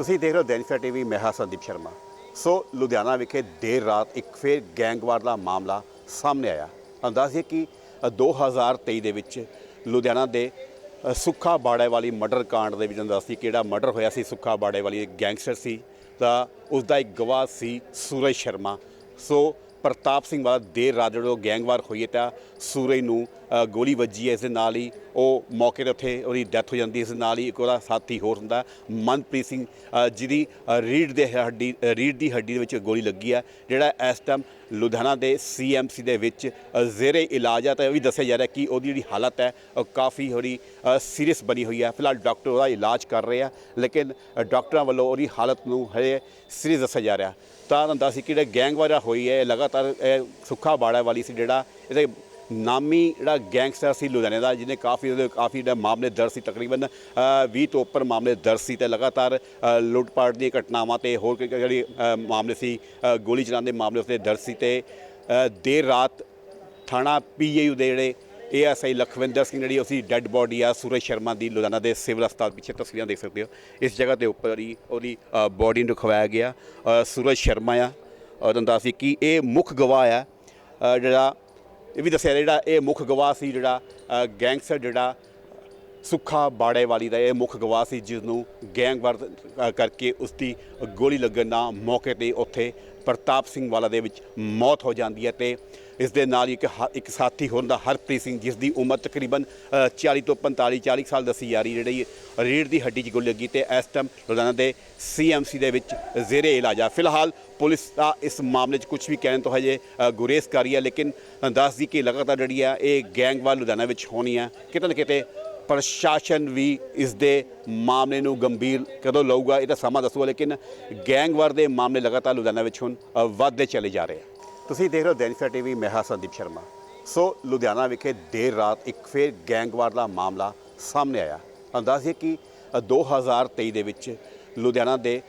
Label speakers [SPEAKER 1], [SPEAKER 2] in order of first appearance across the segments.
[SPEAKER 1] ਤੁਸੀਂ ਦੇਖ ਰਹੇ ਹੋ ਦੈਨਿਕ ਟੀਵੀ ਮੈਂ ਹਾਂ ਸੰਦੀਪ ਸ਼ਰਮਾ। ਸੋ ਲੁਧਿਆਣਾ ਵਿਖੇ ਦੇਰ ਰਾਤ ਇੱਕ ਫੇਰ ਗੈਂਗਵਾਰ ਦਾ ਮਾਮਲਾ ਸਾਹਮਣੇ ਆਇਆ। ਅੰਦਾਜ਼ੇ ਕਿ ਅ, 2023 ਦੇ ਵਿੱਚ ਲੁਧਿਆਣਾ ਦੇ ਸੁੱਖਾ ਬਾੜੇ ਵਾਲੀ ਮਰਡਰ ਕਾਂਡ ਦੇ ਵਿੱਚ ਅੰਦਾਜ਼ੀ ਕਿਹੜਾ ਮਰਡਰ ਹੋਇਆ ਸੀ ਸੁੱਖਾ ਬਾੜੇ ਵਾਲੀ ਇੱਕ ਗੈਂਗਸਟਰ ਸੀ ਤਾਂ ਉਸ ਦਾ ਇੱਕ ਗਵਾਹ ਸੀ ਸੂਰਜ ਸ਼ਰਮਾ। ਸੋ ਪ੍ਰਤਾਪ ਸਿੰਘ ਵਾਲਾ ਦੇਰ ਰਾਤ ਜਦੋਂ ਗੈਂਗਵਾਰ ਹੋਈ ਹੈ ਤਾਂ ਸੂਰਜ ਨੂੰ ਗੋਲੀ ਵੱਜੀ ਹੈ ਇਸ ਦੇ ਨਾਲ ਹੀ ਉਹ ਮੌਕੇ ਤੇ ਉੱਥੇ ਉਹਦੀ ਡੈਥ ਹੋ ਜਾਂਦੀ ਹੈ ਇਸ ਦੇ ਨਾਲ ਹੀ ਇੱਕ ਉਹਦਾ ਸਾਥੀ ਹੋਰ ਹੁੰਦਾ ਮਨਪ੍ਰੀਤ ਸਿੰਘ ਜਿਹਦੀ ਅ, ਰੀੜ ਦੇ ਹੱਡੀ ਅ, ਰੀੜ ਦੀ ਹੱਡੀ ਦੇ ਵਿੱਚ ਗੋਲੀ ਲੱਗੀ ਹੈ ਜਿਹੜਾ ਇਸ ਟਾਈਮ ਲੁਧਿਆਣਾ ਦੇ ਸੀਐਮਸੀ ਦੇ ਵਿੱਚ ਜ਼ੇਰੇ ਇਲਾਜ ਹੈ ਤਾਂ ਇਹ ਵੀ ਦੱਸਿਆ ਜਾ ਰਿਹਾ ਕਿ ਉਹਦੀ ਜਿਹੜੀ ਹਾਲਤ ਹੈ ਉਹ ਕਾਫੀ ਹੋਰੀ ਸੀਰੀਅਸ ਬਣੀ ਹੋਈ ਹੈ। ਫਿਲਹਾਲ ਡਾਕਟਰ ਉਹਦਾ ਇਲਾਜ ਕਰ ਰਹੇ ਆ ਲੇਕਿਨ ਅ, ਡਾਕਟਰਾਂ ਵੱਲੋਂ ਉਹਦੀ ਹਾਲਤ ਨੂੰ ਹਜੇ ਸੀਰੀਅਸ ਦੱਸਿਆ ਜਾ ਰਿਹਾ। ਤਾਂ ਹੁੰਦਾ ਸੀ ਕਿ ਜਿਹੜਾ ਗੈਂਗਵਾਰ ਹੋਈ ਹੈ ਇਹ ਲਗਾਤਾਰ ਇਹ ਸੁੱਖਾ ਬਾੜਾ ਵਾਲੀ ਸੀ ਜਿਹੜਾ ਇਹਦੇ ਨਾਮੀ ਜਿਹੜਾ ਗੈਂਗਸਟਰ ਸੀ ਲੁਧਿਆਣੇ ਦਾ ਜਿਹਨੇ ਕਾਫੀ ਉਹਦੇ ਕਾਫੀ ਜਿਹੜਾ ਮਾਮਲੇ ਦਰਜ ਸੀ ਤਕਰੀਬਨ ਅ, 20 ਤੋਂ ਉੱਪਰ ਮਾਮਲੇ ਦਰਜ ਸੀ ਤੇ ਲਗਾਤਾਰ ਅ, ਲੁੱਟ-ਪਾਟ ਦੀਆਂ ਘਟਨਾਵਾਂ ਤੇ ਹੋਰ ਕੋਈ ਜਿਹੜੀ ਮਾਮਲੇ ਸੀ ਗੋਲੀ ਚਲਾਉਣ ਦੇ ਮਾਮਲੇ ਉਸਦੇ ਦਰਜ ਸੀ ਤੇ ਦੇਰ ਰਾਤ ਥਾਣਾ ਪੀਏਯੂ ਦੇ ਜਿਹੜੇ ਏਐਸਆਈ ਲਖਵਿੰਦਰ ਸਿੰਘ ਜਿਹੜੀ ਉਸਦੀ ਡੈੱਡ ਬੋਡੀ ਆ ਸੂਰਜ ਸ਼ਰਮਾ ਦੀ ਲੁਧਿਆਣਾ ਦੇ ਸਿਵਲ ਹਸਪਤਾਲ ਪਿੱਛੇ ਤਸਵੀਰਾਂ ਦੇਖ ਸਕਦੇ ਹੋ। ਇਸ ਜਗ੍ਹਾ ਦੇ ਉੱਪਰ ਹੀ ਉਹਦੀ ਬੋਡੀ ਨੂੰ ਰਖਵਾਇਆ ਗਿਆ। ਸੂਰਜ ਸ਼ਰਮਾ ਆ ਔਰ ਤੁਹਾਨੂੰ ਕਿ ਇਹ ਮੁੱਖ ਗਵਾਹ ਆ ਜਿਹੜਾ ਇਹ ਵੀ ਦੱਸਿਆ ਜਿਹੜਾ ਇਹ ਮੁੱਖ ਗਵਾਹ ਸੀ ਜਿਹੜਾ ਗੈਂਗਸਟਰ ਜਿਹੜਾ ਸੁੱਖਾ ਬਾੜੇ ਵਾਲੀ ਦਾ ਇਹ ਮੁੱਖ ਗਵਾਹ ਸੀ ਜਿਸ ਨੂੰ ਗੈਂਗਵਾਰ ਕਰਕੇ ਉਸ ਦੀ ਗੋਲੀ ਲੱਗਣ ਨਾਲ ਮੌਕੇ ਤੇ ਉੱਥੇ ਪ੍ਰਤਾਪ ਸਿੰਘ ਵਾਲਾ ਦੇ ਵਿੱਚ ਮੌਤ ਹੋ ਜਾਂਦੀ ਹੈ ਤੇ ਇਸ ਦੇ ਨਾਲ ਹੀ ਇੱਕ ਹ- ਇੱਕ ਸਾਥੀ ਹੋਣ ਦਾ ਹਰਪ੍ਰੀਤ ਸਿੰਘ ਜਿਸ ਦੀ ਉਮਰ ਤਕਰੀਬਨ ਅ, 40 ਤੋਂ 45 40 ਸਾਲ ਦੱਸੀ ਜਾ ਰਹੀ ਜਿਹੜੀ ਰੀੜ ਦੀ ਹੱਡੀ 'ਚ ਗੋਲੀ ਲੱਗੀ ਤੇ ਇਸ ਟਾਈਮ ਲੁਧਿਆਣਾ ਦੇ ਸੀਐਮਸੀ ਦੇ ਵਿੱਚ ਜ਼ੇਰੇ ਇਲਾਜ ਆ। ਫਿਲਹਾਲ ਪੁਲਿਸ ਦਾ ਇਸ ਮਾਮਲੇ 'ਚ ਕੁਝ ਵੀ ਕਹਿਣ ਤੋਂ ਹਜੇ ਗੁਰੇਜ਼ ਕਰ ਰਹੀ ਹੈ ਲੇਕਿਨ ਦੱਸਦੀ ਕਿ ਲਗਾਤਾਰ ਜਿਹੜੀ ਆ ਇਹ ਗੈਂਗਵਾਰ ਲੁਧਿਆਣਾ ਵਿੱਚ ਹੋਣੀ ਆ ਕਿਤੇ ਨਾ ਕਿਤੇ ਪ੍ਰਸ਼ਾਸਨ ਵੀ ਇਸ ਦੇ ਮਾਮਲੇ ਨੂੰ ਗੰਭੀਰ ਕਦੋਂ ਲਊਗਾ ਇਹ ਤਾਂ ਸਮਾਂ ਦੱਸੂਗਾ ਲੇਕਿਨ ਗੈਂਗਵਾਰ ਦੇ ਮਾਮਲੇ ਲਗਾਤਾਰ ਲੁਧਿਆਣਾ ਵਿੱਚ ਹੁਣ ਵੱਧਦੇ ਚਲੇ ਜਾ ਰਹੇ ਆ। ਤੁਸੀਂ ਦੇਖ ਰਹੇ ਹੋ ਦੈਨਿਕ ਟੀਵੀ ਮੈਂ ਹਾਂ ਸੰਦੀਪ ਸ਼ਰਮਾ। ਸੋ ਲੁਧਿਆਣਾ ਵਿਖੇ ਦੇਰ ਰਾਤ ਇੱਕ ਫੇਰ ਗੈਂਗਵਾਰ ਦਾ ਮਾਮਲਾ ਸਾਹਮਣੇ ਆਇਆ। ਅੰਦਾਜ਼ੇ ਕਿ ਅ, 2023 ਦੇ ਵਿੱਚ ਲੁਧਿਆਣਾ ਦੇ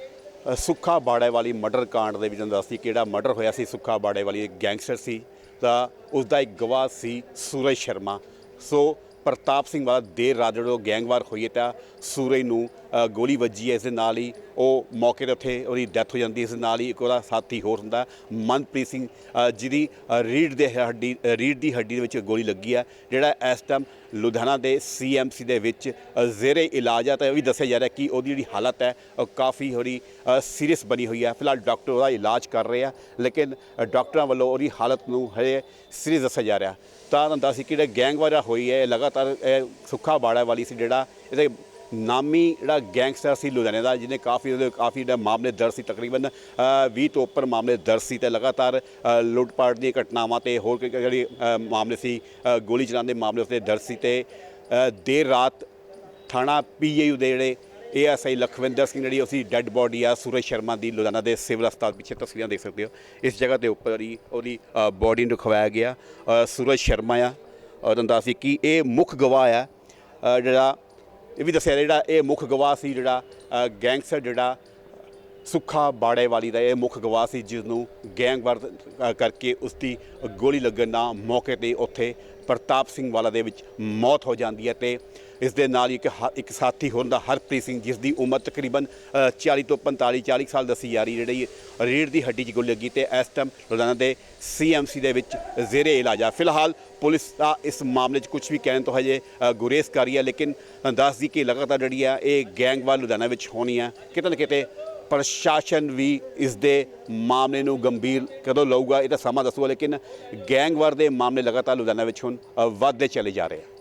[SPEAKER 1] ਸੁੱਖਾ ਬਾੜੇ ਵਾਲੀ ਮਰਡਰ ਕਾਂਡ ਦੇ ਵਿੱਚ ਅੰਦਾਜ਼ੀ ਕਿਹੜਾ ਮਰਡਰ ਹੋਇਆ ਸੀ ਸੁੱਖਾ ਬਾੜੇ ਵਾਲੀ ਇੱਕ ਗੈਂਗਸਟਰ ਸੀ ਤਾਂ ਉਸ ਦਾ ਇੱਕ ਗਵਾਹ ਸੀ ਸੂਰਜ ਸ਼ਰਮਾ। ਸੋ ਪ੍ਰਤਾਪ ਸਿੰਘ ਵਾਲਾ ਦੇਰ ਰਾਤ ਜਿਹੜਾ ਗੈਂਗਵਾਰ ਹੋਈ ਹੈ ਤਾਂ ਸੂਰਜ ਨੂੰ ਗੋਲੀ ਵੱਜੀ ਹੈ ਇਸ ਦੇ ਨਾਲ ਹੀ ਉਹ ਮੌਕੇ ਤੇ ਉੱਥੇ ਉਹਦੀ ਡੈਥ ਹੋ ਜਾਂਦੀ ਹੈ ਇਸ ਦੇ ਨਾਲ ਹੀ ਇੱਕ ਉਹਦਾ ਸਾਥੀ ਹੋਰ ਹੁੰਦਾ ਮਨਪ੍ਰੀਤ ਸਿੰਘ ਜਿਹਦੀ ਅ, ਰੀੜ ਦੇ ਹੱਡੀ ਅ, ਰੀੜ ਦੀ ਹੱਡੀ ਦੇ ਵਿੱਚ ਗੋਲੀ ਲੱਗੀ ਹੈ ਜਿਹੜਾ ਇਸ ਟਾਈਮ ਲੁਧਿਆਣਾ ਦੇ ਸੀਐਮਸੀ ਦੇ ਵਿੱਚ ਜ਼ੇਰੇ ਇਲਾਜ ਹੈ ਤਾਂ ਇਹ ਵੀ ਦੱਸਿਆ ਜਾ ਰਿਹਾ ਕਿ ਉਹਦੀ ਜਿਹੜੀ ਹਾਲਤ ਹੈ ਉਹ ਕਾਫੀ ਹੋਰੀ ਸੀਰੀਅਸ ਬਣੀ ਹੋਈ ਹੈ ਫਿਲਹਾਲ ਡਾਕਟਰ ਉਹਦਾ ਇਲਾਜ ਕਰ ਰਹੇ ਆ ਲੇਕਿਨ ਅ, ਡਾਕਟਰਾਂ ਵੱਲੋਂ ਉਹਦੀ ਹਾਲਤ ਨੂੰ ਹਰੇ ਸੀਰੀਅਸ ਦੱਸਿਆ ਜਾ ਰਿਹਾ ਤਾਂ ਹੁੰਦਾ ਸੀ ਕਿ ਜਿਹੜਾ ਗੈਂਗਵਾਰ ਹੋਈ ਹੈ ਲਗਾਤਾਰ ਇਹ ਸੁੱਖਾ ਬਾੜਾ ਵਾਲੀ ਸੀ ਜਿਹੜਾ ਇਹਦੇ ਨਾਮੀ ਜਿਹੜਾ ਗੈਂਗਸਟਰ ਸੀ ਲੁਧਿਆਣੇ ਦਾ ਜਿਹਨੇ ਕਾਫੀ ਉਹਦੇ ਕਾਫੀ ਜਿਹੜਾ ਮਾਮਲੇ ਦਰਜ ਸੀ ਤਕਰੀਬਨ ਅ, 20 ਤੋਂ ਉੱਪਰ ਮਾਮਲੇ ਦਰਜ ਸੀ ਤੇ ਲਗਾਤਾਰ ਅ, ਲੁੱਟ-ਪਾਟ ਦੀਆਂ ਘਟਨਾਵਾਂ ਤੇ ਹੋਰ ਕੋਈ ਜਿਹੜੀ ਮਾਮਲੇ ਸੀ ਗੋਲੀ ਚਲਾਉਣ ਦੇ ਮਾਮਲੇ ਉਸਦੇ ਦਰਜ ਸੀ ਤੇ ਦੇਰ ਰਾਤ ਥਾਣਾ ਪੀਏਯੂ ਦੇ ਜਿਹੜੇ ਏਐਸਆਈ ਲਖਵਿੰਦਰ ਸਿੰਘ ਜਿਹੜੀ ਉਸਦੀ ਡੈੱਡ ਬੋਡੀ ਆ ਸੂਰਜ ਸ਼ਰਮਾ ਦੀ ਲੁਧਿਆਣਾ ਦੇ ਸਿਵਲ ਹਸਪਤਾਲ ਪਿੱਛੇ ਤਸਵੀਰਾਂ ਦੇਖ ਸਕਦੇ ਹੋ। ਇਸ ਜਗ੍ਹਾ ਦੇ ਉੱਪਰ ਹੀ ਉਹਦੀ ਬੋਡੀ ਨੂੰ ਰਖਵਾਇਆ ਗਿਆ ਸੂਰਜ ਸ਼ਰਮਾ ਆ। ਔਰ ਤੁਹਾਨੂੰ ਦੱਸ ਕਿ ਇਹ ਮੁੱਖ ਗਵਾਹ ਆ ਜਿਹੜਾ ਇਹ ਵੀ ਦੱਸਿਆ ਜਿਹੜਾ ਇਹ ਮੁੱਖ ਗਵਾਹ ਸੀ ਜਿਹੜਾ ਗੈਂਗਸਟਰ ਜਿਹੜਾ, ਸੁੱਖਾ ਬਾੜੇ ਵਾਲੀ ਦਾ ਇਹ ਮੁੱਖ ਗਵਾਹ ਸੀ ਜਿਸ ਨੂੰ ਗੈਂਗਵਾਰ ਕਰਕੇ ਉਸ ਦੀ ਗੋਲੀ ਲੱਗਣ ਨਾਲ ਮੌਕੇ ਤੇ ਉੱਥੇ ਪ੍ਰਤਾਪ ਸਿੰਘ ਵਾਲਾ ਦੇ ਵਿੱਚ ਮੌਤ ਹੋ ਜਾਂਦੀ ਹੈ ਤੇ ਇਸ ਦੇ ਨਾਲ ਹੀ ਇੱਕ ਹ- ਇੱਕ ਸਾਥੀ ਹੋਣ ਦਾ ਹਰਪ੍ਰੀਤ ਸਿੰਘ ਜਿਸ ਦੀ ਉਮਰ ਤਕਰੀਬਨ ਅ, 40 ਤੋਂ 45 40 ਸਾਲ ਦੱਸੀ ਜਾ ਰਹੀ ਜਿਹੜੀ ਰੀੜ ਦੀ ਹੱਡੀ 'ਚ ਗੁੱਲ ਲੱਗੀ ਤੇ ਇਸ ਟਾਈਮ ਲੁਧਿਆਣਾ ਦੇ ਸੀਐਮਸੀ ਦੇ ਵਿੱਚ ਜ਼ੇਰੇ ਇਲਾਜ ਆ। ਫਿਲਹਾਲ ਪੁਲਿਸ ਦਾ ਇਸ ਮਾਮਲੇ 'ਚ ਕੁਝ ਵੀ ਕਹਿਣ ਤੋਂ ਹਜੇ ਗੁਰੇਜ਼ ਕਰ ਰਹੀ ਹੈ ਲੇਕਿਨ ਦੱਸਦੀ ਕਿ ਲਗਾਤਾਰ ਜਿਹੜੀ ਆ ਇਹ ਗੈਂਗਵਾਰ ਲੁਧਿਆਣਾ ਵਿੱਚ ਹੋਣੀ ਆ। ਕਿਤੇ ਨਾ ਕਿਤੇ ਪ੍ਰਸ਼ਾਸਨ ਵੀ ਇਸ ਦੇ ਮਾਮਲੇ ਨੂੰ ਗੰਭੀਰ ਕਦੋਂ ਲਊਗਾ ਇਹ ਤਾਂ ਸਮਾਂ ਦੱਸੂਗਾ ਲੇਕਿਨ ਗੈਂਗਵਾਰ ਦੇ ਮਾਮਲੇ ਲਗਾਤਾਰ ਲੁਧਿਆਣਾ ਵਿੱਚ ਹੁਣ ਵੱਧਦੇ ਚਲੇ ਜਾ ਰਹੇ ਆ।